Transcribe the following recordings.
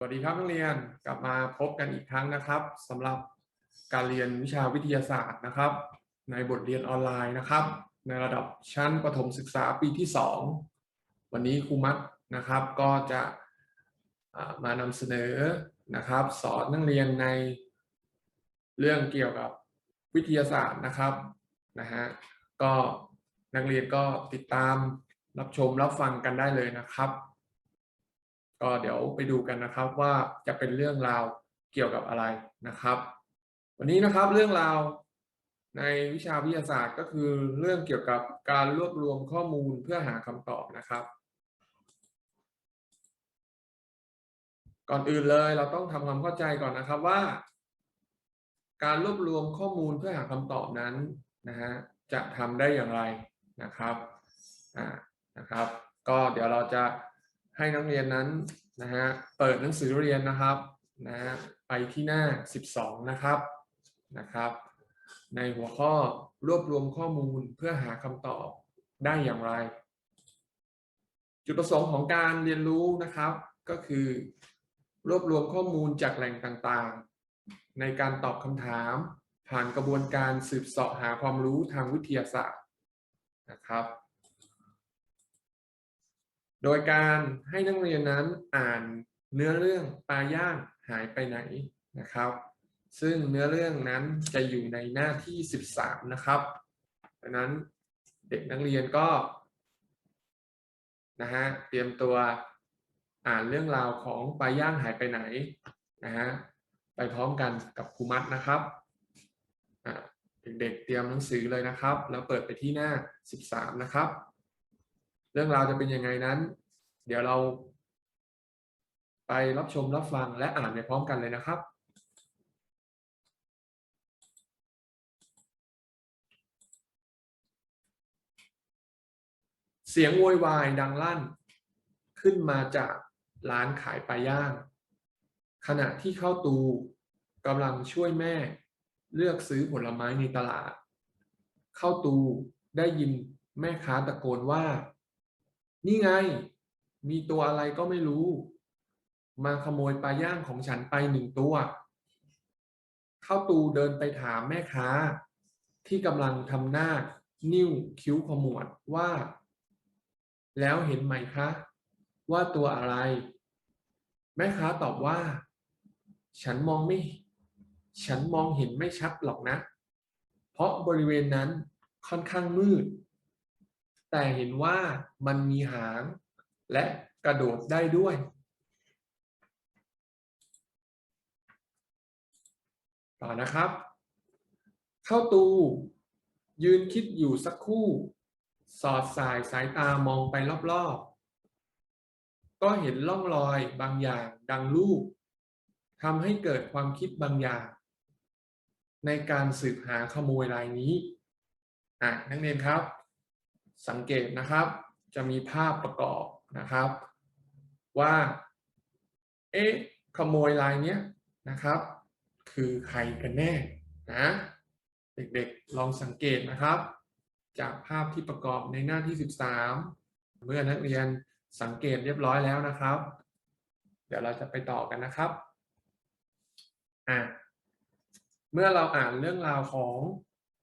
สวัสดีครับนักเรียนกลับมาพบกันอีกครั้งนะครับสำหรับการเรียนวิชาวิทยาศาสตร์นะครับ ในบทเรียนออนไลน์นะครับ ในระดับชั้นประถมศึกษาปีที่ 2 วันนี้ครูมัดนะครับก็จะมานำเสนอนะครับ สอนนักเรียนในเรื่องเกี่ยวกับวิทยาศาสตร์นะครับนะฮะก็นักเรียนก็ติดตามรับชมรับฟังกันได้เลยนะครับ ก็เดี๋ยวไปดูกันนะครับว่าจะเป็นเรื่องราวเกี่ยวกับอะไรนะครับ วันนี้นะครับเรื่องราวในวิชาวิทยาศาสตร์ก็คือเรื่องเกี่ยวกับการรวบรวมข้อมูลเพื่อหาคำตอบนะครับ ก่อนอื่นเลยเราต้องทำความเข้าใจก่อนนะครับว่า การรวบรวมข้อมูลเพื่อหาคำตอบนั้นนะฮะจะทำได้อย่างไรนะครับอ่านะครับ ก็เดี๋ยวเราจะ ให้นักเรียนนั้นนะฮะเปิดหนังสือเรียนนะครับนะฮะไปที่หน้า 12 นะครับนะครับ ในหัวข้อรวบรวมข้อมูลเพื่อหาคำตอบได้อย่างไร จุดประสงค์ของการเรียนรู้นะครับ ก็คือ รวบรวมข้อมูลจากแหล่งต่างๆ ในการตอบคำถาม ผ่านกระบวนการสืบเสาะหาความรู้ทางวิทยาศาสตร์นะครับ โดยการให้นักเรียนนั้นอ่านเนื้อเรื่องปลาย่างหายไปไหนนะครับ ซึ่งเนื้อเรื่องนั้นจะอยู่ในหน้าที่ 13 นะครับดังนั้นเด็กนักเรียนก็นะฮะเตรียมตัวอ่านเรื่องราวของปลาย่างหายไปไหนนะฮะไปพร้อมกันกับครูมัดนะครับเด็กๆเตรียมหนังสือเลยนะครับ แล้วเปิดไปที่หน้า 13 นะครับ เรื่องราวจะเป็นยังไงนั้น เดี๋ยวเรา ไปรับชมรับฟังและอ่านไปพร้อมกันเลยนะครับ เสียงโวยวายดังลั่น ขึ้นมาจากร้านขายปลาย่าง ขณะที่เข้าตูกำลังช่วยแม่เลือกซื้อผลไม้ในตลาด เข้าตูได้ยินแม่ค้าตะโกนว่า นี่ไง มีตัวอะไรก็ไม่รู้ มาขโมยปลาย่างของฉันไปหนึ่งตัว เข้าตูเดินไปถามแม่ค้า ที่กำลังทำหน้า นิ้วคิ้วขมวดว่า แล้วเห็นไหมคะ ว่าตัวอะไร แม่ค้าตอบว่า ฉันมองไม่ ฉันมองเห็นไม่ชัดหรอกนะ เพราะบริเวณนั้นค่อนข้างมืด แต่เห็นว่ามันมีหางและกระโดดได้ด้วย ต่อนะครับ เข้าตู ยืนคิดอยู่สักครู่ สอดสายสายตามองไปรอบๆ ก็เห็นร่องรอยบางอย่างดังลูกทำให้เกิดความคิดบางอย่าง ในการสืบหาขโมยรายนี้อะนักเรียนครับ สังเกตนะครับ จะมีภาพประกอบนะครับ ว่า เอ๊ะขโมยรายเนี้ยนะครับ คือใครกันแน่นะเด็กๆลองสังเกตนะครับ จากภาพที่ประกอบในหน้าที่ 13 เมื่อนักเรียนสังเกตเรียบร้อยแล้วนะครับ เดี๋ยวเราจะไปต่อกันนะครับอะเมื่อเราอ่านเรื่องราวของ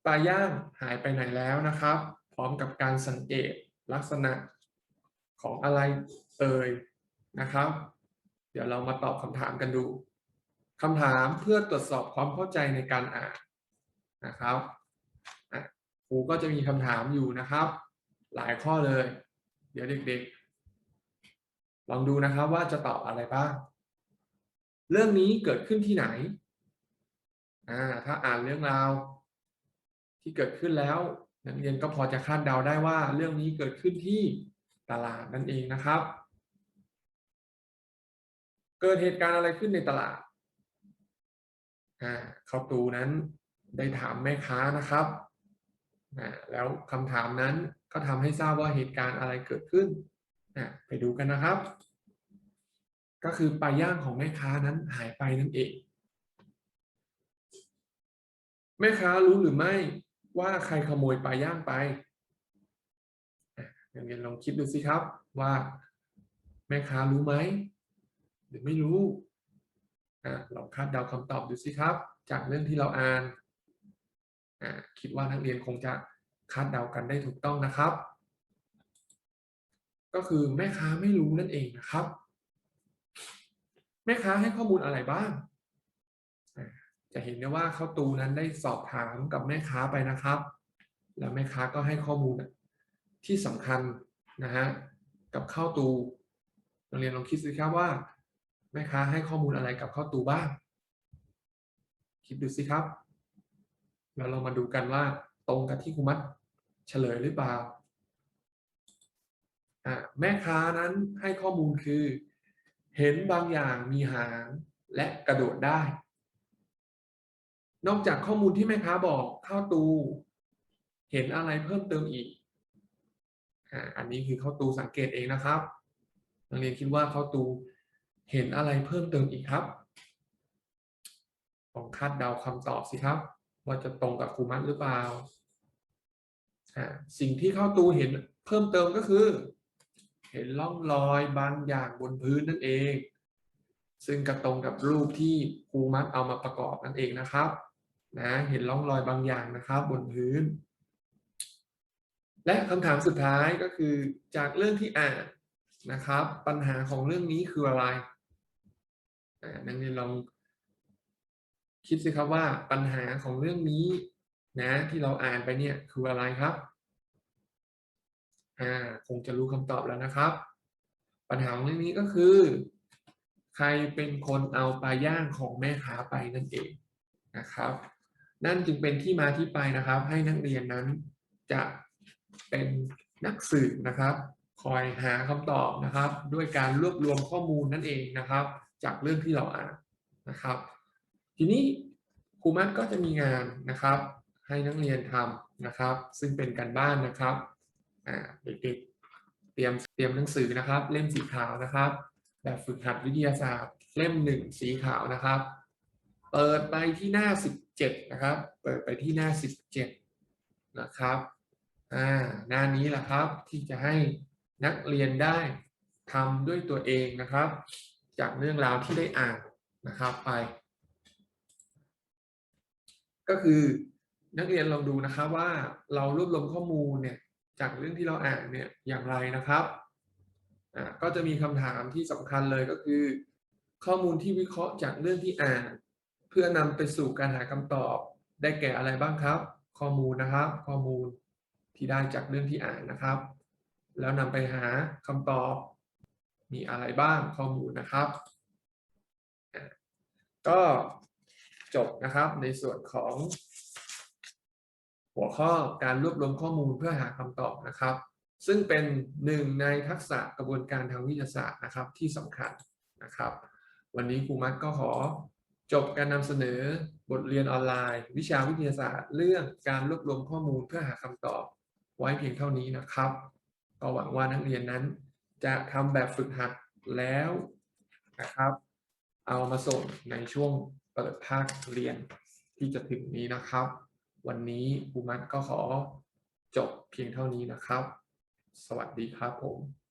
ปลาย่างหายไปไหนแล้วนะครับ พร้อมกับการสังเกตลักษณะของอะไรเอ่ยนะครับ เดี๋ยวเรามาตอบคำถามกันดูคำถามเพื่อตรวจสอบความเข้าใจในการอ่านนะครับอะครูก็จะมีคำถามอยู่นะครับ หลายข้อเลย เดี๋ยวเด็กๆ ลองดูนะครับว่าจะตอบอะไรบ้าง เรื่องนี้เกิดขึ้นที่ไหนอ่าถ้าอ่านเรื่องราวที่เกิดขึ้นแล้ว นักเรียนก็พอจะคาดเดาได้ว่าเรื่องนี้เกิดขึ้นที่ตลาดนั่นเองนะครับ เกิดเหตุการณ์อะไรขึ้นในตลาดอ่าเขาตูนั้นได้ถามแม่ค้านะครับอ่าแล้วคำถามนั้นก็ทำให้ทราบว่าเหตุการณ์อะไรเกิดขึ้นอ่าไปดูกันนะครับ ก็คือปลาย่างของแม่ค้านั้นหายไปนั่นเองแม่ค้ารู้หรือไม่ ว่าใครขโมยปลาย่างไปนักเรียนลองคิดดูสิครับว่าแม่ค้ารู้ไหม หรือไม่รู้อ่าลองคาดเดาคำตอบดูสิครับ จากเรื่องที่เราอ่านอ่าคิดว่านักเรียนคงจะคาดเดากันได้ถูกต้องนะครับ ก็คือแม่ค้าไม่รู้นั่นเองนะครับ แม่ค้าให้ข้อมูลอะไรบ้าง จะเห็นได้ว่าเข้าตูนั้นได้สอบถามกับแม่ค้าไปนะครับ แล้วแม่ค้าก็ให้ข้อมูลที่สำคัญนะฮะกับข้าวตูนักเรียนลองคิดสิครับว่า แม่ค้าให้ข้อมูลอะไรกับข้าวตูบ้าง คิดดูสิครับ แล้วเรามาดูกันว่าตรงกับที่ครูมัดเฉลยหรือเปล่าแม่ค้านั้นให้ข้อมูลคือ เห็นบางอย่างมีหางและกระโดดได้ นอกจากข้อมูลที่แม่ค้าบอกข้าวตู เห็นอะไรเพิ่มเติมอีกอันนี้คือข้าวตูสังเกตเองนะครับนักเรียนคิดว่าข้าวตูเห็นอะไรเพิ่มเติมอีกครับลองคาดเดาคำตอบสิครับ ว่าจะตรงกับครูมัดหรือเปล่าสิ่งที่ข้าวตูเห็นเพิ่มเติมก็คือ เห็นร่องรอยบางอย่างบนพื้นนั่นเอง ซึ่งกระตรงกับรูปที่ครูมัดเอามาประกอบนั่นเองนะครับ นะเห็นร่องรอยบางอย่างนะครับ บนพื้น และคำถามสุดท้ายก็คือจากเรื่องที่อ่านนะครับ ปัญหาของเรื่องนี้คืออะไรนักเรียนลองคิดสิครับว่าปัญหาของเรื่องนี้นะที่เราอ่านไปเนี่ยคืออะไรครับอ่าคงจะรู้คำตอบแล้วนะครับ ปัญหาของเรื่องนี้ก็คือ ใครเป็นคนเอาปลาย่างของแม่ค้าไปนั่นเองนะครับ นั่นจึงเป็นที่มาที่ไปนะครับ ให้นักเรียนนั้นจะเป็นนักสืบนะครับ คอยหาคำตอบนะครับ ด้วยการรวบรวมข้อมูลนั่นเองนะครับ จากเรื่องที่เราอ่านนะครับ ทีนี้ครูมัดก็จะมีงานนะครับ ให้นักเรียนทำนะครับ ซึ่งเป็นการบ้านนะครับเด็กๆเตรียมเตรียมหนังสือนะครับ เล่มสีขาวนะครับ แบบฝึกหัดวิทยาศาสตร์ เล่มหนึ่งสีขาวนะครับ เปิดไปที่หน้า 17 นะครับ เปิดไปที่หน้า 17 นะครับอ่าหน้านี้แหละครับที่จะให้นักเรียนได้ทำด้วยตัวเองนะครับ จากเรื่องราวที่ได้อ่านนะครับไป ก็คือนักเรียนลองดูนะครับว่าเรารวบรวมข้อมูลเนี่ยจากเรื่องที่เราอ่านเนี่ยอย่างไรนะครับอ่าก็จะมีคำถามที่สำคัญเลยก็คือ ข้อมูลที่วิเคราะห์จากเรื่องที่อ่าน พื่อนำไปสู่การหาคำตอบ ได้แก่อะไรบ้างครับ ข้อมูลนะครับ ข้อมูลที่ได้จากเรื่องที่อ่านนะครับ แล้วนำไปหาคำตอบ มีอะไรบ้างข้อมูลนะครับ ก็จบนะครับในส่วนของ หัวข้อการรวบรวมข้อมูลเพื่อหาคำตอบนะครับ ซึ่งเป็นหนึ่งในทักษะกระบวนการทางวิทยาศาสตร์นะครับที่สำคัญนะครับ วันนี้ครูมัดก็ขอ จบการนำเสนอบทเรียนออนไลน์ วิชาวิทยาศาสตร์ เรื่องการรวบรวมข้อมูลเพื่อหาคำตอบไว้เพียงเท่านี้นะครับก็หวังว่านักเรียนนั้น จะทำแบบฝึกหัดแล้วนะครับ เอามาส่งในช่วงเปิดภาคเรียนที่จะถึงนี้นะครับ วันนี้ครูมัดก็ขอจบเพียงเท่านี้นะครับ สวัสดีครับผม